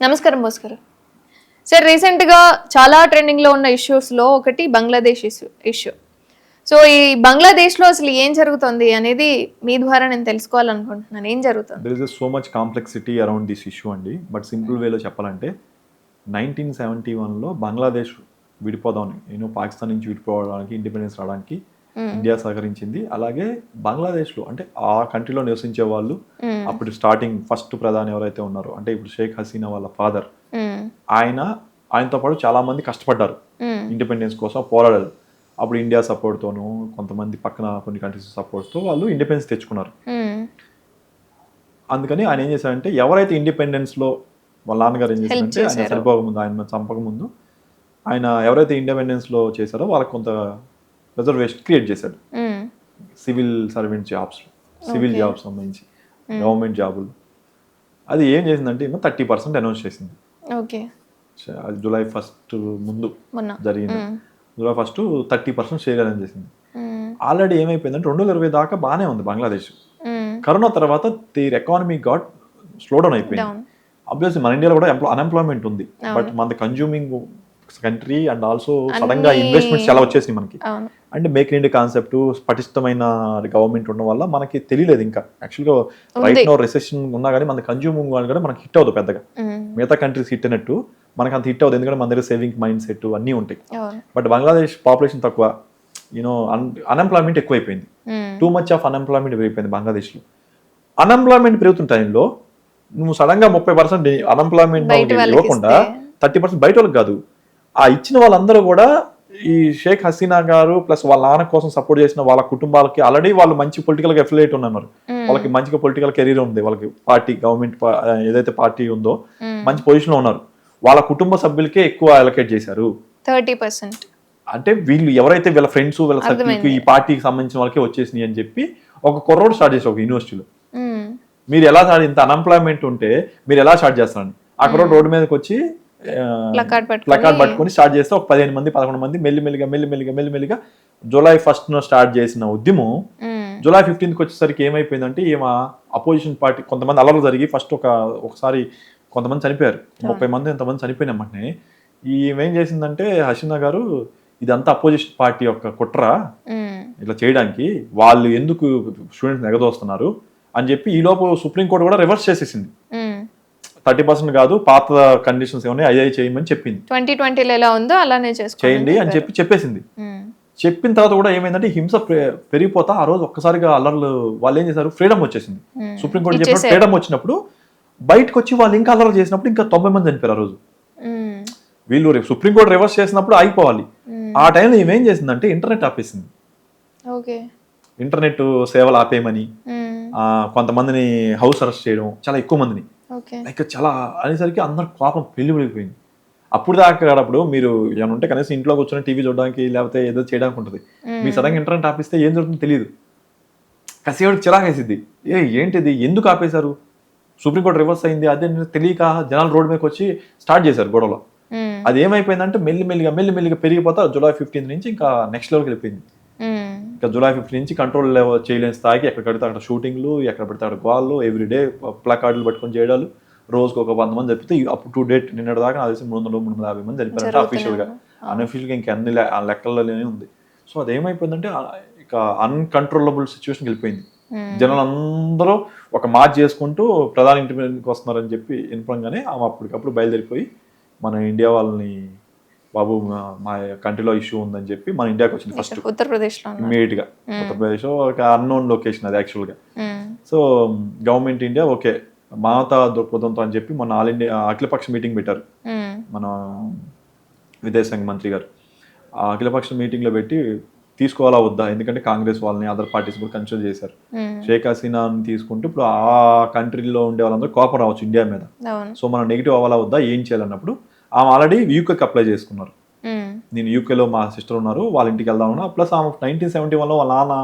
నమస్కారం బోస్ గారు సార్ రీసెంట్గా చాలా ట్రెండింగ్లో ఉన్న ఇష్యూస్లో ఒకటి బంగ్లాదేశ్ ఇష్యూ ఇష్యూ. సో ఈ బంగ్లాదేశ్లో అసలు ఏం జరుగుతుంది అనేది మీ ద్వారా నేను తెలుసుకోవాలనుకుంటున్నాను. ఏం జరుగుతుంది? There is so much complexity around this issue అండి. బట్ సింపుల్ వేలో చెప్పాలంటే నైన్టీన్ సెవెంటీ వన్లో బంగ్లాదేశ్ విడిపోదాం నేను పాకిస్తాన్ నుంచి విడిపోవడానికి ఇండిపెండెన్స్ రావడానికి ఇండియా సహకరించింది అలాగే బంగ్లాదేశ్లో అంటే ఆ కంట్రీలో నివసించే వాళ్ళు మ్మ్. అప్పుడు స్టార్టింగ్ ఫస్ట్ ప్రధాని ఎవరైతే ఉన్నారో అంటే ఇప్పుడు షేక్ హసీనా వాళ్ళ ఫాదర్ మ్మ్. ఆయన ఆయనతో పాటు చాలా మంది కష్టపడ్డారు. ఇండిపెండెన్స్ కోసం పోరాడారు అప్పుడు ఇండియా సపోర్ట్తోనూ కొంతమంది పక్కన కొన్ని కంట్రీస్ సపోర్ట్తో వాళ్ళు ఇండిపెండెన్స్ తెచ్చుకున్నారు. అందుకని ఆయన ఏం చేశారంటే ఎవరైతే ఇండిపెండెన్స్లో వాళ్ళ నాన్నగారు ఏం చేశారంటే ఆయన. చనిపోకముందు ఆయన చంపకముందు ఆయన ఎవరైతే ఇండిపెండెన్స్లో చేశారో వాళ్ళకి కొంత రిజర్వేషన్ క్రియేట్ చేశాడు. Civil servant jobs civil. Jobs సంబంధించి గవర్నమెంట్ జాబులు అది ఏం చేసిందంటే ఏమో థర్టీ పర్సెంట్ అనౌన్స్ చేసింది ఓకే అది జూలై ఫస్ట్ ముందు జరిగింది. July first thirty percent share announce చేసింది. ఆల్రెడీ ఏమైపోయిందంటే రెండు వేల ఇరవై దాకా బాగానే ఉంది బంగ్లాదేశ్ మ్మ్. కరోనా తర్వాత their economy got slow down అయిపోయింది అబ్వియస్లీ మన ఇండియాలో కూడా ఎంప్లా అన్ఎంప్లాయ్మెంట్ ఉంది. బట్ మన కన్జ్యూమింగ్ కంట్రీ అండ్ ఆల్సో సడన్గా ఇన్వెస్ట్మెంట్స్ చాలా వచ్చేసినాయి మనకి. అంటే మేక్ ఇన్ ఇండియా కాన్సెప్ట్ పటిష్టమైన గవర్నమెంట్ ఉండడం వల్ల మనకి తెలియలేదు ఇంకా. యాక్చువల్గా రైట్ నో రిసెషన్ ఉన్నా కానీ మన కన్జ్యూమింగ్ కూడా మనకి హిట్ అవ్వదు పెద్దగా. మిగతా కంట్రీస్ హిట్ అయినట్టు మనకి అంత హిట్ అవ్వదు ఎందుకంటే మన దగ్గర సేవింగ్ మైండ్ సెట్ అన్నీ ఉంటాయి. బట్ బంగ్లాదేశ్ పాపులేషన్ తక్కువ. యూనో అన్ అన్ఎంప్లాయ్మెంట్ ఎక్కువైపోయింది. టూ మచ్ ఆఫ్ అన్ఎంప్లాయ్మెంట్ పెరిగిపోయింది బంగ్లాదేశ్లో అన్ఎంప్లాయ్మెంట్ పెరుగుతున్న టైంలో నువ్వు సడన్గా ముప్పై పర్సెంట్ అన్ఎంప్లాయ్మెంట్ ఇవ్వకుండా. థర్టీ పర్సెంట్ బయట వాళ్ళకి కాదు. ఆ ఇచ్చిన వాళ్ళందరూ కూడా ఈ షేక్ హసీనా గారు ప్లస్ వాళ్ళ నాన్న కోసం సపోర్ట్ చేసిన వాళ్ళ కుటుంబాలకి ఆల్రెడీ వాళ్ళు మంచి పొలిటికల్ అఫిలియేట్ ఉన్నారు. వాళ్ళకి మంచిగా పొలిటికల్ కెరీర్ ఉంది వాళ్ళకి పార్టీ గవర్నమెంట్ ఏదైతే పార్టీ ఉందో. మంచి పొజిషన్లో ఉన్నారు వాళ్ళ కుటుంబ సభ్యులకే ఎక్కువ అలొకేట్ చేశారు థర్టీ పర్సెంట్ అంటే వీళ్ళు ఎవరైతే వీళ్ళ ఫ్రెండ్స్ వీళ్ళ సర్కిల్కి. ఈ పార్టీకి సంబంధించిన వాళ్ళకే వచ్చేసినాయి అని చెప్పి ఒక కుర్రోడు స్టార్ట్ చేశారు ఒక యూనివర్సిటీలో. మీరు ఎలా ఇంత అన్ఎంప్లాయ్మెంట్ ఉంటే మీరు ఎలా స్టార్ట్ చేస్తారని ఆ కుర్రోడు రోడ్డు మీదకి వచ్చి ప్లకార్డ్ పట్టుకొని- స్టార్ట్ చేస్తే ఒక పదిహేను మంది పదకొండు మంది మెల్లిమెల్లిగా మెల్లిమెల్లిగా మెల్లిమెల్లిగా జూలై ఫస్ట్ స్టార్ట్ చేసిన ఉద్యమం. జూలై ఫిఫ్టీన్త్కి వచ్చేసరికి ఏమైపోయిందంటే ఈమె అపోజిషన్ పార్టీ కొంతమంది అల్లర్లు జరిగి ఫస్ట్ ఒక ఒకసారి కొంతమంది చనిపోయారు. ముప్పై మంది ఎంతమంది చనిపోయిన వెంటనే ఈమె ఏం చేసిందంటే హసీనా గారు ఇదంతా అపోజిషన్ పార్టీ యొక్క కుట్ర. ఇట్లా చేయడానికి వాళ్ళు ఎందుకు స్టూడెంట్స్ ఎగదోస్తున్నారు? అని చెప్పి ఈ లోపు సుప్రీంకోర్టు కూడా రివర్స్ చేసేసింది. థర్టీ పర్సెంట్ కాదు పాత కండిషన్స్ ఏమన్నా అయ్యాయి చేయమని చెప్పింది. ట్వంటీ ట్వంటీలో ఎలా ఉందో అలానే చేయండి అని చెప్పి చెప్పేసింది. చెప్పిన తర్వాత కూడా ఏమైందంటే హింస పెరిగిపోతా ఆ రోజు ఒక్కసారిగా అల్లర్లు వాళ్ళు ఏం చేశారు? ఫ్రీడమ్ వచ్చేసింది. సుప్రీంకోర్టు ఇచ్చేసారు. ఫ్రీడమ్ వచ్చినప్పుడు బయటకు వచ్చి వాళ్ళు ఇంకా అల్లర్లు చేసినప్పుడు ఇంకా తొంభై మంది చనిపోయారు ఆ రోజు. వీళ్ళు రేపు సుప్రీంకోర్టు రివర్స్ చేసినప్పుడు ఆగిపోవాలి. ఆ టైంలో ఏమేం చేసిందంటే ఇంటర్నెట్ ఆపేసింది. ఓకే. ఇంటర్నెట్ సేవలు ఆపేయమని కొంతమందిని హౌస్ అరెస్ట్ చేయడం చాలా ఎక్కువ మందిని. లైక్ చాలా అనేసరికి అందరు కోపం పెళ్ళి పడిపోయింది అప్పుడు దాకా అప్పుడు మీరు ఏమైనా ఉంటే కనీసం ఇంట్లో కూర్చొని టీవీ చూడడానికి లేకపోతే ఏదో చేయడానికి ఉంటుంది. మీ సడన్గా ఇంటర్నెట్ ఆపిస్తే ఏం జరుగుతుందో తెలియదు కసేవాడికి చిరాకు వేసిద్ది. ఏ ఏంటిది? ఎందుకు ఆపేశారు? సుప్రీంకోర్టు రివర్స్ అయింది. అదే తెలియక జనాలు రోడ్డు మీదకి వచ్చి స్టార్ట్ చేశారు గొడవలో. అది ఏమైపోయిందంటే మెల్లి మెల్లిగా మెల్లి మెల్లిగా పెరిగిపోతా జూలై ఫిఫ్టీన్త్ నుంచి ఇంకా నెక్స్ట్ లెవెల్కి వెళ్ళిపోయింది. ఇంకా జూలై ఫిఫ్టీన్ నుంచి కంట్రోల్ చేయలేని స్థాయికి ఎక్కడ పడితే అక్కడ షూటింగ్లు ఎక్కడ పడితే అక్కడ గోళ్ళు ఎవ్రీడే ప్లకార్డులు పట్టుకొని చేయడాలు రోజుకి ఒక వంద మంది జరిపితే అప్ టు డేట్ నిన్నటి దాకా నాకు తెలిసి మూడు వందలు మూడు వందల యాభై మంది జరుగుతూనే అఫీషియల్గా. అన్అఫీషియల్గా ఇంకా అన్ని లెక్కల్లోనే ఉంది సో అది ఏమైపోయిందంటే ఆ, ఇక అన్కంట్రోలబుల్ సిచ్యువేషన్కి వెళ్ళిపోయింది. జనాలందరూ ఒక మార్చ్ చేసుకుంటూ ప్రధాని ఇంటి మీదకి వస్తున్నారని చెప్పి వినపంగానే ఆమె అప్పటికప్పుడు బయలుదేరిపోయి మన ఇండియా వాళ్ళని బాబు మా- కంట్రీలో ఇష్యూ ఉందని చెప్పి మన ఇండియాకి వచ్చింది ఫస్ట్ ఉన్నారు. ఇమీడియట్గా. ఉత్తరప్రదేశ్ ఒక అన్నోన్ లొకేషన్ అది యాక్చువల్గా. సో గవర్నమెంట్ ఇండియా ఓకే మానవతా దృక్పథంతో అని చెప్పి మొన్న ఆల్ ఇండియా అఖిలపక్ష మీటింగ్ పెట్టారు. మన విదేశాంగ మంత్రి గారు. ఆ అఖిలపక్ష మీటింగ్లో పెట్టి తీసుకోవాలా వద్దా? ఎందుకంటే కాంగ్రెస్ వాళ్ళని అదర్ పార్టీస్ కూడా కన్సిడర్ చేశారు. షేక్ హసీనాని తీసుకుంటే ఇప్పుడు ఆ కంట్రీలో ఉండే వాళ్ళందరూ కోపం రావచ్చు ఇండియా మీద. సో మనం నెగిటివ్ అవ్వాలా వద్దా? ఏం చేయాలన్నప్పుడు ఆమె ఆల్రెడీ యూకేకి అప్లై చేసుకున్నారు. నేను యూకేలో మా సిస్టర్ ఉన్నారు వాళ్ళ ఇంటికి వెళ్దామన్నా ప్లస్ ఆమె నైన్టీన్ సెవెంటీ వన్లో వాళ్ళ నాన్న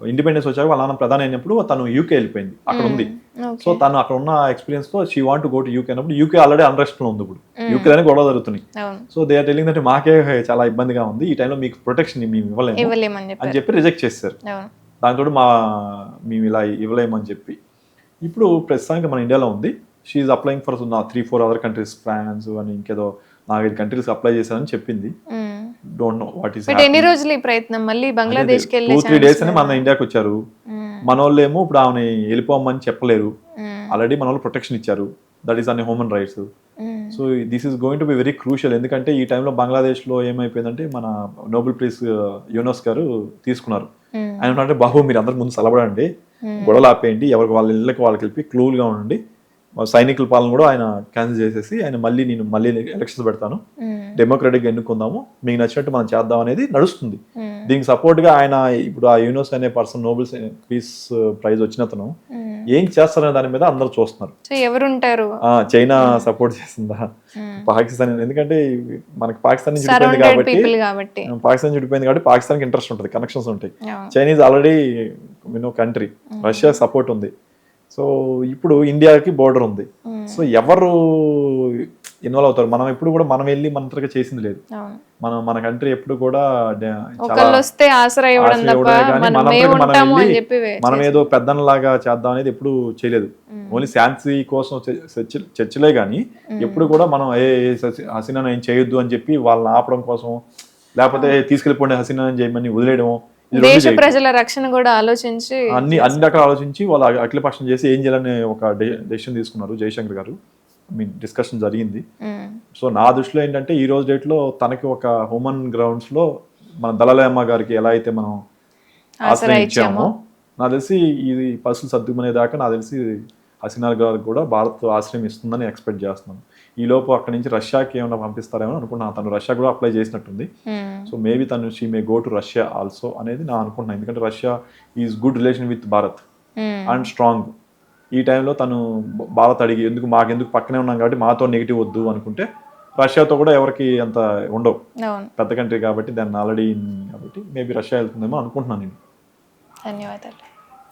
ఇండిపెండెన్స్ వచ్చాక వాళ్ళ నాన్న ప్రధాని అయినప్పుడు తను యూకే వెళ్ళిపోయింది అక్కడ ఉంది. సో తను అక్కడ ఉన్న ఎక్స్పీరియన్స్తో she want go to UK అన్నప్పుడు యూకే ఆల్రెడీ అన్రెస్ట్లో ఉంది ఇప్పుడు. యూకేలోనే గొడవ జరుగుతున్నాయి. So they are telling that మాకే చాలా ఇబ్బందిగా ఉంది. ఈ టైంలో మీకు ప్రొటెక్షన్ మేము ఇవ్వలేము అని చెప్పి రిజెక్ట్ అవును. దాంతో మా మేము ఇలా ఇవ్వలేమని చెప్పి. ఇప్పుడు ప్రస్తుతానికి మన ఇండియాలో ఉంది. షీఈ్ అప్లయింగ్ ఫర్ నా three four other countries France అని ఇంకేదో నాలుగైదు కంట్రీస్ అప్లై చేశానని చెప్పింది. డోంట్ నో వాట్ ఈస్ ఎన్ని రోజులు ఈ ప్రయత్నం? మళ్ళీ బంగ్లాదేశ్కి వెళ్ళే టూ త్రీ డేస్ అని మన ఇండియాకి వచ్చారు. మన వాళ్ళు ఏమో ఇప్పుడు ఆమె వెళ్ళిపోమని చెప్పలేరు. ఆల్రెడీ మన వాళ్ళు ప్రొటెక్షన్ ఇచ్చారు. That is UN human rights so this is going to be very crucial ఎందుకంటే ఈ టైంలో బంగ్లాదేశ్లో ఏమైపోయిందంటే మన నోబెల్ ప్రైజ్ యూనోస్ గారు తీసుకున్నారు. ఆయన అంటే బాబు మీరు అందరు ముందు సలబడండి. గొడవలు ఆపేయండి. ఎవరికి వాళ్ళ ఇళ్ళకి వాళ్ళకి వెళ్ళి క్లూల్గా ఉండండి. మా సైనికుల పాలన కూడా ఆయన క్యాన్సిల్ చేసేసి ఆయన మళ్ళీ నేను మళ్ళీ ఎలక్షన్స్ పెడతాను. డెమోక్రటిక్గా ఎన్నుకుందాము. మీకు నచ్చినట్టు మనం చేద్దాం అనేది నడుస్తుంది. దీనికి support గా ఆయన ఇప్పుడు ఆ యూనోస్ అనే పర్సన్ నోబెల్ పీస్ ప్రైజ్ వచ్చిన అతను ఏం చేస్తారనే దాని మీద అందరూ చూస్తున్నారు. ఎవరుంటారు? చైనా సపోర్ట్ చేస్తుందా పాకిస్తాన్ ఎందుకంటే మనకి పాకిస్తాన్ సరౌండెడ్ కాబట్టి పాకిస్తాన్ విడిపోయింది కాబట్టి పాకిస్తాన్కి ఇంట్రెస్ట్ ఉంటుంది కనెక్షన్స్ ఉంటాయి. Chinese already you know country Russia support ఉంది. సో ఇప్పుడు ఇండియాకి బోర్డర్ ఉంది. సో ఎవరు ఇన్వాల్వ్ అవుతారు? మనం ఎప్పుడు కూడా మనం వెళ్ళి మంత్రిగా చేసింది లేదు. మనం మన కంట్రీ ఎప్పుడు కూడా మనం ఏదో పెద్దనలాగా చేద్దాం అనేది ఎప్పుడు చేయలేదు. ఓన్లీ శాంతి కోసం చర్చలే కానీ ఎప్పుడు కూడా మనం ఏ హసీనా ఏం చేయొద్దు అని చెప్పి వాళ్ళని ఆపడం కోసం లేకపోతే తీసుకెళ్ళిపోండి హసీనా అని చేయమని వదిలేయడం దేశ. ప్రజల రక్షణ కూడా ఆలోచించి అన్ని అన్ని రకాల ఆలోచించి వాళ్ళు అఖిలపక్షం చేసి ఏం చేయాలని ఒక డెసిషన్ తీసుకున్నారు జయశంకర్ గారు మీన్ డిస్కషన్ జరిగింది సో నా దృష్టిలో ఏంటంటే ఈ రోజు డేట్లో తనకి ఒక హ్యూమన్ గ్రౌండ్స్లో మన దళాలయమ్మ గారికి ఎలా అయితే మనం ఆశ్రయం ఇచ్చామో నాకు తెలిసి ఇది పరిస్థితులు సర్దుకునేదాకా నాకు తెలిసి హసీనా గారికి కూడా భారత్ ఆశ్రయం ఇస్తుందని ఎక్స్పెక్ట్ చేస్తున్నాను ఈ లోపు అక్కడి నుంచి రష్యాకి ఏమైనా పంపిస్తారేమో అనుకుంటున్నాను. తను రష్యా కూడా అప్లై చేసినట్టుంది. ఉమ్, సో మేబీ తను she may go to Russia also అనేది నా అనుకుంటున్నాను. ఎందుకంటే Russia is good relation with Bharat and strong ఈ టైంలో తను భారత్ అడిగి ఎందుకు మాకెందుకు పక్కనే ఉన్నాం కాబట్టి మాతో నెగిటివ్ వద్దు అనుకుంటే రష్యాతో కూడా ఎవరికి అంత ఉండవు. పెద్ద కంట్రీ కాబట్టి దాన్ని ఆల్రెడీ కాబట్టి మేబీ రష్యా వెళ్తుందేమో అనుకుంటున్నాను నేను. ధన్యవాదాలు.